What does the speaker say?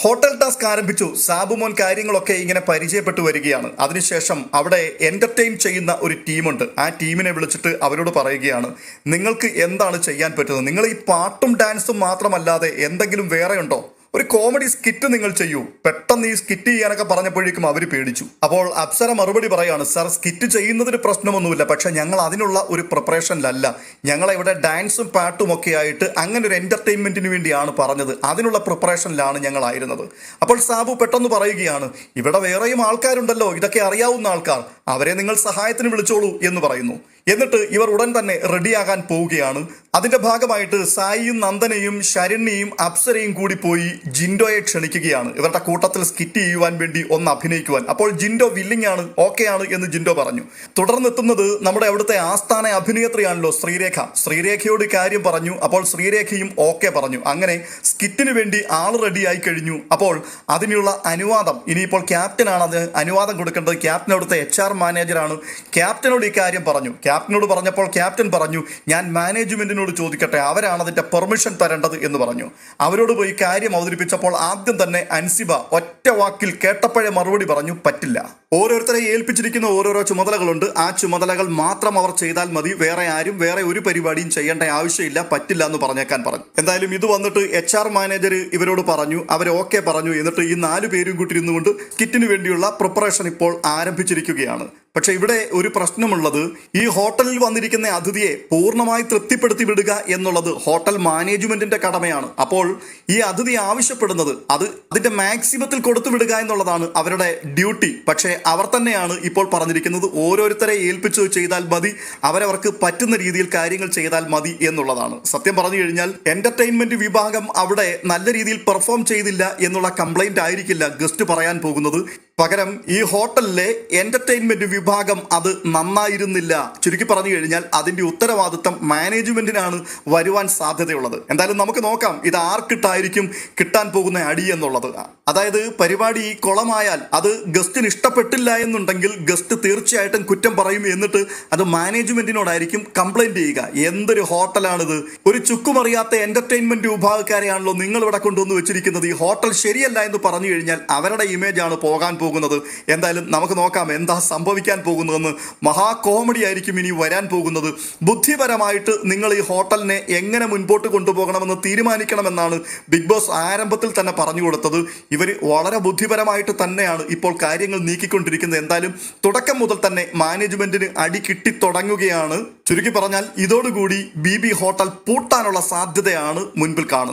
Hotel task ആരംഭിച്ചു. സാബുമോൻ കാര്യങ്ങളൊക്കെ ഇങ്ങനെ പരിചയപ്പെട്ടു വരികയാണ്. അതിനുശേഷം അവിടെ എന്റർടൈൻ ചെയ്യുന്ന ഒരു ടീമുണ്ട്. ആ ടീമിനെ വിളിച്ചിട്ട് അവരോട് പറയുകയാണ് നിങ്ങൾക്ക് എന്താണ് ചെയ്യാൻ പറ്റുന്നത്? നിങ്ങൾ ഈ പാട്ടും ഡാൻസും മാത്രമല്ലാതെ എന്തെങ്കിലും വേറെ ഉണ്ടോ ഒരു കോമഡി സ്കിറ്റ് നിങ്ങൾ ചെയ്യൂ. പെട്ടെന്ന് ഈ സ്കിറ്റ് ചെയ്യാനൊക്കെ പറഞ്ഞപ്പോഴേക്കും അവർ പേടിച്ചു. അപ്പോൾ അപ്സര മറുപടി പറയാണ് സാർ സ്കിറ്റ് ചെയ്യുന്നതിന് പ്രശ്നമൊന്നുമില്ല. പക്ഷെ ഞങ്ങൾ അതിനുള്ള ഒരു പ്രിപ്പറേഷനിലല്ല ഞങ്ങളെ ഇവിടെ ഡാൻസും പാട്ടും ഒക്കെ ആയിട്ട് അങ്ങനെ ഒരു എന്റർടൈൻമെന്റിന് വേണ്ടിയാണ് പറഞ്ഞത്. അതിനുള്ള പ്രിപ്പറേഷനിലാണ് ഞങ്ങളായിരുന്നത് അപ്പോൾ സാബു പെട്ടെന്ന് പറയുകയാണ് ഇവിടെ വേറെയും ആൾക്കാരുണ്ടല്ലോ. ഇതൊക്കെ അറിയാവുന്ന ആൾക്കാർ. അവരെ നിങ്ങൾ സഹായത്തിന് വിളിച്ചോളൂ എന്ന് പറയുന്നു. എന്നിട്ട് ഇവർ ഉടൻ തന്നെ റെഡിയാകാൻ പോവുകയാണ്. അതിന്റെ ഭാഗമായിട്ട് സായിയും നന്ദനയും ശരണ്യയും അപ്സരയും കൂടി പോയി ജിൻഡോയെ ക്ഷണിക്കുകയാണ്. ഇവരുടെ കൂട്ടത്തിൽ സ്കിറ്റ് ചെയ്യുവാൻ വേണ്ടി ഒന്ന് അഭിനയിക്കുവാൻ. അപ്പോൾ ജിൻഡോ വില്ലിംഗ് ആണ് ഓക്കെ ആണ് എന്ന് ജിൻഡോ പറഞ്ഞു. തുടർന്നെത്തുന്നത് നമ്മുടെ അവിടുത്തെ ആസ്ഥാന അഭിനേത്രിയാണല്ലോ ശ്രീരേഖ. ശ്രീരേഖയോട് കാര്യം പറഞ്ഞു. അപ്പോൾ ശ്രീരേഖയും ഓക്കെ പറഞ്ഞു. അങ്ങനെ സ്കിറ്റിന് വേണ്ടി ആൾ റെഡിയായി കഴിഞ്ഞു. അപ്പോൾ അതിനുള്ള അനുവാദം ഇനിയിപ്പോൾ ക്യാപ്റ്റനാണ് അത്. അനുവാദം കൊടുക്കേണ്ടത് ക്യാപ്റ്റൻ അവിടുത്തെ എച്ച് ആർ മാനേജറാണ് ക്യാപ്റ്റനോട് ഈ കാര്യം പറഞ്ഞു. ക്യാപ്റ്റനോട് പറഞ്ഞപ്പോൾ ക്യാപ്റ്റൻ പറഞ്ഞു ഞാൻ മാനേജ്മെന്റിനോട് ചോദിക്കട്ടെ അവരാണ് അതിന്റെ പെർമിഷൻ തരേണ്ടത് എന്ന് പറഞ്ഞു. അവരോട് പോയി കാര്യം അവതരിപ്പിച്ചപ്പോൾ ആദ്യം തന്നെ അൻസിബ ഒറ്റ വാക്കിൽ കേട്ടപ്പോഴേ മറുപടി പറഞ്ഞു പറ്റില്ല. ഓരോരുത്തരെ ഏൽപ്പിച്ചിരിക്കുന്ന ഓരോരോ ചുമതലകളുണ്ട്. ആ ചുമതലകൾ മാത്രം അവർ ചെയ്താൽ മതി. വേറെ ആരും വേറെ ഒരു പരിപാടിയും ചെയ്യേണ്ട ആവശ്യമില്ല പറ്റില്ല എന്ന് പറഞ്ഞേക്കാൻ പറഞ്ഞു. എന്തായാലും ഇത് വന്നിട്ട് എച്ച് ആർ മാനേജർ ഇവരോട് പറഞ്ഞു അവർ ഓക്കെ പറഞ്ഞു. എന്നിട്ട് ഈ നാല് പേരും കൂട്ടിയിരുന്നുകൊണ്ട് കിറ്റിന് വേണ്ടിയുള്ള പ്രിപ്പറേഷൻ ഇപ്പോൾ ആരംഭിച്ചിരിക്കുകയാണ്. പക്ഷെ ഇവിടെ ഒരു പ്രശ്നമുള്ളത് ഈ ഹോട്ടലിൽ വന്നിരിക്കുന്ന അതിഥിയെ പൂർണമായി തൃപ്തിപ്പെടുത്തി വിടുക എന്നുള്ളത് ഹോട്ടൽ മാനേജ്മെന്റിന്റെ കടമയാണ്. അപ്പോൾ ഈ അതിഥി ആവശ്യപ്പെടുന്നത് അത് അതിന്റെ മാക്സിമത്തിൽ കൊടുത്തു വിടുക എന്നുള്ളതാണ് അവരുടെ ഡ്യൂട്ടി പക്ഷേ അവർ തന്നെയാണ് ഇപ്പോൾ പറഞ്ഞിരിക്കുന്നത് ഓരോരുത്തരെ ഏൽപ്പിച്ചു ചെയ്താൽ മതി അവരവർക്ക് പറ്റുന്ന രീതിയിൽ കാര്യങ്ങൾ ചെയ്താൽ മതി എന്നുള്ളതാണ്. സത്യം പറഞ്ഞു കഴിഞ്ഞാൽ എന്റർടൈൻമെന്റ് വിഭാഗം അവിടെ നല്ല രീതിയിൽ പെർഫോം ചെയ്തില്ല എന്നുള്ള കംപ്ലൈന്റ് ആയിരിക്കില്ല ഗസ്റ്റ് പറയാൻ പോകുന്നത്. പകരം ഈ ഹോട്ടലിലെ എന്റർടൈൻമെന്റ് വിഭാഗം അത് നന്നായിരുന്നില്ല. ചുരുക്കി പറഞ്ഞു കഴിഞ്ഞാൽ അതിന്റെ ഉത്തരവാദിത്തം മാനേജ്മെന്റിനാണ് വരുവാൻ സാധ്യതയുള്ളത്. എന്തായാലും നമുക്ക് നോക്കാം ഇത് ആർക്കിട്ടായിരിക്കും കിട്ടാൻ പോകുന്ന അടി എന്നുള്ളത്. അതായത് പരിപാടി കുളമായാൽ അത് ഗസ്റ്റിന് ഇഷ്ടപ്പെട്ടില്ല എന്നുണ്ടെങ്കിൽ ഗസ്റ്റ് തീർച്ചയായിട്ടും കുറ്റം പറയും എന്നിട്ട് അത് മാനേജ്മെന്റിനോടായിരിക്കും കംപ്ലൈന്റ് ചെയ്യുക. എന്തൊരു ഹോട്ടലാണിത്? ഒരു ചുക്കുമറിയാത്ത എന്റർടൈൻമെന്റ് വിഭാഗക്കാരെയാണല്ലോ നിങ്ങൾ ഇവിടെ കൊണ്ടുവന്ന് വെച്ചിരിക്കുന്നത്. ഈ ഹോട്ടൽ ശരിയല്ല എന്ന് പറഞ്ഞു കഴിഞ്ഞാൽ അവരുടെ ഇമേജ് ആണ് പോകാൻ പോകുന്നത്. എന്തായാലും നമുക്ക് നോക്കാം എന്താ സംഭവിക്കാൻ പോകുന്നതെന്ന്. മഹാ കോമഡി ആയിരിക്കും ഇനി വരാൻ പോകുന്നത്. ബുദ്ധിപരമായിട്ട് നിങ്ങൾ ഈ ഹോട്ടലിനെ എങ്ങനെ മുൻപോട്ട് കൊണ്ടുപോകണമെന്ന് തീരുമാനിക്കണമെന്നാണ് ബിഗ് ബോസ് ആരംഭത്തിൽ തന്നെ പറഞ്ഞു കൊടുത്തത്. ഇവർ വളരെ ബുദ്ധിപരമായിട്ട് തന്നെയാണ് ഇപ്പോൾ കാര്യങ്ങൾ നീക്കിക്കൊണ്ടിരിക്കുന്നത്. എന്തായാലും തുടക്കം മുതൽ തന്നെ മാനേജ്മെന്റിന് അടി കിട്ടി തുടങ്ങുകയാണ്. ചുരുക്കി പറഞ്ഞാൽ ഇതോടുകൂടി ബി ബി ഹോട്ടൽ പൂട്ടാനുള്ള സാധ്യതയാണ് മുൻപിൽ കാണുന്നത്.